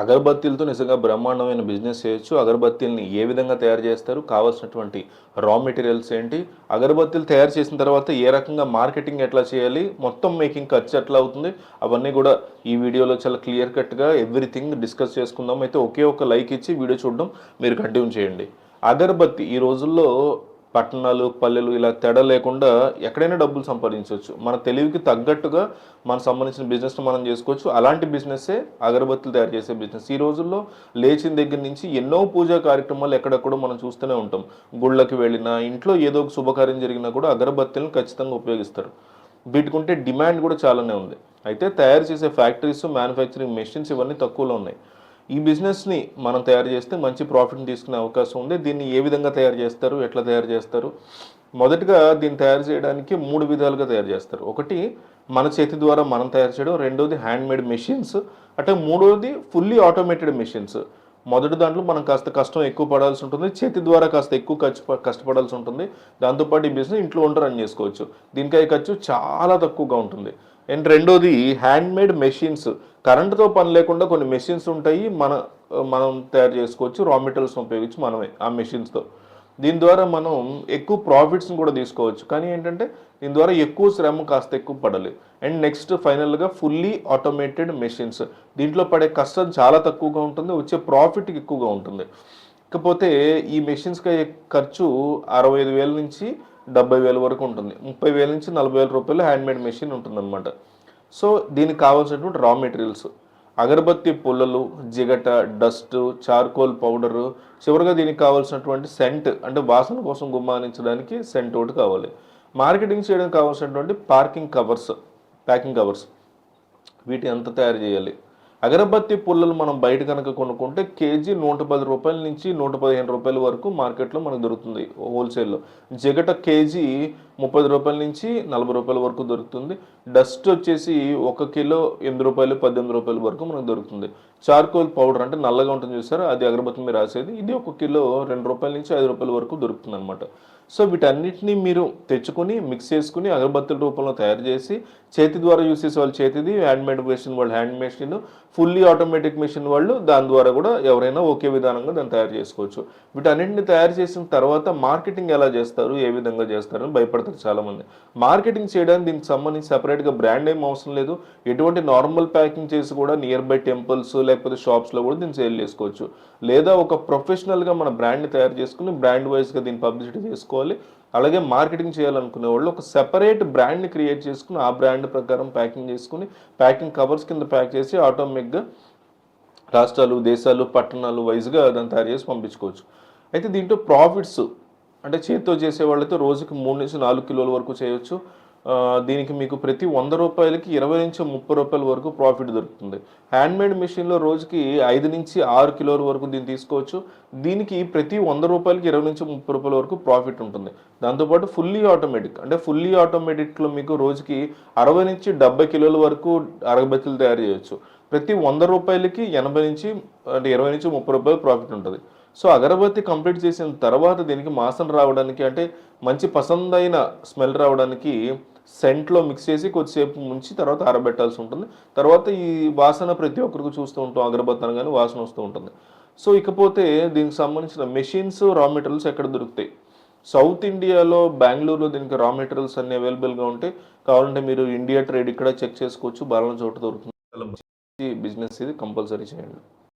అగరబత్తీలతో నిజంగా బ్రహ్మాండమైన బిజినెస్ చేయొచ్చు. అగరబత్తీల్ని ఏ విధంగా తయారు చేస్తారు? కావాల్సినటువంటి రా మెటీరియల్స్ ఏంటి? అగరబత్తీలు తయారు చేసిన తర్వాత ఏ రకంగా మార్కెటింగ్ ఎట్లా చేయాలి? మొత్తం మేకింగ్ ఖర్చు ఎట్లా అవుతుంది? అవన్నీ కూడా ఈ వీడియోలో చాలా క్లియర్ కట్గా ఎవ్రీథింగ్ డిస్కస్ చేసుకుందాం. అయితే ఒకే ఒక లైక్ ఇచ్చి వీడియో చూడడం మీరు కంటిన్యూ చేయండి. అగరబత్తి ఈ రోజుల్లో పట్టణాలు పల్లెలు ఇలా తేడా లేకుండా ఎక్కడైనా డబ్బులు సంపాదించవచ్చు. మన తెలివికి తగ్గట్టుగా మనకు సంబంధించిన బిజినెస్ మనం చేసుకోవచ్చు. అలాంటి బిజినెస్సే అగరబత్తులు తయారు చేసే బిజినెస్. ఈ రోజుల్లో లేచిన దగ్గర నుంచి ఎన్నో పూజా కార్యక్రమాలు ఎక్కడెక్కడో మనం చూస్తూనే ఉంటాం. గుళ్ళకి వెళ్ళినా ఇంట్లో ఏదో ఒక శుభకార్యం జరిగినా కూడా అగరబత్తులను ఖచ్చితంగా ఉపయోగిస్తారు. వీటికుంటే డిమాండ్ కూడా చాలానే ఉంది. అయితే తయారు చేసే ఫ్యాక్టరీస్ మ్యానుఫ్యాక్చరింగ్ మెషిన్స్ ఇవన్నీ తక్కువలో ఉన్నాయి. ఈ బిజినెస్ని మనం తయారు చేస్తే మంచి ప్రాఫిట్ని తీసుకునే అవకాశం ఉంది. దీన్ని ఏ విధంగా తయారు చేస్తారు? ఎట్లా తయారు చేస్తారు? మొదటగా దీన్ని తయారు చేయడానికి మూడు విధాలుగా తయారు చేస్తారు. ఒకటి మన చేతి ద్వారా మనం తయారు చేయడం. రెండోది హ్యాండ్ మేడ్ మెషిన్స్ అంటే మూడోది ఫుల్లీ ఆటోమేటెడ్ మెషిన్స్ మొదటి దాంట్లో మనం కాస్త కష్టం ఎక్కువ పడాల్సి ఉంటుంది. చేతి ద్వారా కాస్త ఎక్కువ ఖర్చు కష్టపడాల్సి ఉంటుంది. దాంతోపాటు ఈ బిజినెస్ ఇంట్లో ఉంటే రన్ చేసుకోవచ్చు. దీనికై ఖర్చు చాలా తక్కువగా ఉంటుంది. అండ్ రెండోది హ్యాండ్ మేడ్ మెషిన్స్ కరెంటుతో పని లేకుండా కొన్ని మెషిన్స్ ఉంటాయి. మన మనం తయారు చేసుకోవచ్చు. రా మెటీరియల్స్ ఉపయోగించి మనమే ఆ మెషిన్స్తో. దీని ద్వారా మనం ఎక్కువ ప్రాఫిట్స్ని కూడా తీసుకోవచ్చు. కానీ ఏంటంటే దీని ద్వారా ఎక్కువ శ్రమ కాస్త ఎక్కువ పడాలి అండ్ నెక్స్ట్ ఫైనల్గా ఫుల్లీ ఆటోమేటెడ్ మెషిన్స్. దీంట్లో పడే కష్టం చాలా తక్కువగా ఉంటుంది. వచ్చే ప్రాఫిట్ ఎక్కువగా ఉంటుంది. ఇకపోతే ఈ మెషిన్స్కి అయ్యే ఖర్చు అరవై ఐదు వేల నుంచి డెబ్బై వేల వరకు ఉంటుంది. ముప్పై వేల నుంచి నలభై వేల రూపాయలు హ్యాండ్మేడ్ మెషిన్ ఉంటుందన్నమాట. సో దీనికి కావాల్సినటువంటి రా మెటీరియల్స్ అగరబత్తి పుల్లలు జిగట డస్ట్ చార్కోల్ పౌడరు చివరిగా దీనికి కావాల్సినటువంటి సెంట్ అంటే వాసన కోసం గుమ్మానించడానికి సెంట్ ఒకటి కావాలి. మార్కెటింగ్ చేయడానికి కావాల్సినటువంటి పార్కింగ్ కవర్స్ ప్యాకింగ్ కవర్స్ వీటి ఎంత తయారు చేయాలి? అగరబత్తి పుల్లలు మనం బయట కనుక కొనుక్కుంటే కేజీ నూట పది రూపాయల నుంచి నూట పదిహేను రూపాయల వరకు మార్కెట్లో మనకు దొరుకుతుంది హోల్సేల్లో జిగట కేజీ ముప్పై రూపాయల నుంచి నలభై రూపాయల వరకు దొరుకుతుంది. డస్ట్ వచ్చేసి ఒక కిలో ఎనిమిది రూపాయలు పద్దెనిమిది రూపాయల వరకు మనకు దొరుకుతుంది. చార్కోల్ పౌడర్ అంటే నల్లగా ఉంటుంది చూసారు? అది అగరబత్తి మీరు రాసేది. ఇది ఒక కిలో రెండు రూపాయల నుంచి ఐదు రూపాయల వరకు దొరుకుతుంది అనమాట సో వీటన్నిటిని మీరు తెచ్చుకొని మిక్స్ చేసుకుని అగరబత్తుల రూపంలో తయారు చేసి చేతి ద్వారా యూస్ చేసే వాళ్ళు చేతిది హ్యాండ్మేడ్ మెషిన్ వాళ్ళు hand machine fully automatic machine వాళ్ళు దాని ద్వారా కూడా ఎవరైనా ఒకే విధానంగా దాన్ని తయారు చేసుకోవచ్చు. వీటన్నిటిని తయారు చేసిన తర్వాత మార్కెటింగ్ ఎలా చేస్తారు? ఏ విధంగా చేస్తారని భయపడతారు. భయపడతారు చాలామంది. మార్కెటింగ్ చేయడానికి దీనికి సంబంధించి సపరేట్గా బ్రాండ్ ఏం అవసరం లేదు. ఎటువంటి నార్మల్ ప్యాకింగ్ చేసి కూడా నియర్ బై టెంపుల్స్ లేకపోతే షాప్స్లో కూడా దీన్ని సేల్ చేసుకోవచ్చు. లేదా ఒక ప్రొఫెషనల్గా మన బ్రాండ్ని తయారు చేసుకుని బ్రాండ్ వైజ్గా దీన్ని పబ్లిసిటీ చేసుకోవాలి. అలాగే మార్కెటింగ్ చేయాలనుకునే వాళ్ళు ఒక సెపరేట్ బ్రాండ్ని క్రియేట్ చేసుకుని ఆ బ్రాండ్ ప్రకారం ప్యాకింగ్ చేసుకుని ప్యాకింగ్ కవర్స్ కింద ప్యాక్ చేసి ఆటోమేటిక్గా రాష్ట్రాలు దేశాలు పట్టణాలు వైజ్గా దాన్ని తయారు చేసి పంపించుకోవచ్చు. అయితే దీంట్లో ప్రాఫిట్స్ అంటే చేతితో చేసే వాళ్ళతో రోజుకి మూడు నుంచి నాలుగు కిలోల వరకు చేయొచ్చు. దీనికి మీకు ప్రతి వంద రూపాయలకి ఇరవై నుంచి ముప్పై రూపాయల వరకు ప్రాఫిట్ దొరుకుతుంది. హ్యాండ్మేడ్ మిషన్లో రోజుకి ఐదు నుంచి ఆరు కిలోల వరకు దీన్ని తీసుకోవచ్చు. దీనికి ప్రతి వంద రూపాయలకి ఇరవై నుంచి ముప్పై రూపాయల వరకు ప్రాఫిట్ ఉంటుంది. దాంతోపాటు ఫుల్లీ ఆటోమేటిక్ అంటే ఫుల్లీ ఆటోమేటిక్లో మీకు రోజుకి అరవై నుంచి డెబ్బై కిలోల వరకు అరగబత్తులు తయారు చేయొచ్చు. ప్రతి వంద రూపాయలకి ఎనభై నుంచి అంటే ఇరవై నుంచి ముప్పై రూపాయలు ప్రాఫిట్ ఉంటుంది. సో అగరబత్తి కంప్లీట్ చేసిన తర్వాత దీనికి మాసం రావడానికి అంటే మంచి పసందైన స్మెల్ రావడానికి సెంట్లో మిక్స్ చేసి కొద్దిసేపు ముంచి తర్వాత ఆరబెట్టాల్సి ఉంటుంది. తర్వాత ఈ వాసన ప్రతి ఒక్కరికి చూస్తూ ఉంటాం అగరబత్తి అనగానే వాసన వస్తూ ఉంటుంది. సో ఇకపోతే దీనికి సంబంధించిన మెషిన్స్ రా మెటీరియల్స్ ఎక్కడ దొరుకుతాయి? సౌత్ ఇండియాలో బెంగళూరులో దీనికి రా మెటీరియల్స్ అన్ని అవైలబుల్గా ఉంటాయి కావాలంటే మీరు ఇండియా ట్రేడ్ ఇక్కడ చెక్ చేసుకోవచ్చు. బాలన చోట దొరుకుతుంది. బిజినెస్ ఇది కంపల్సరీ చేయండి.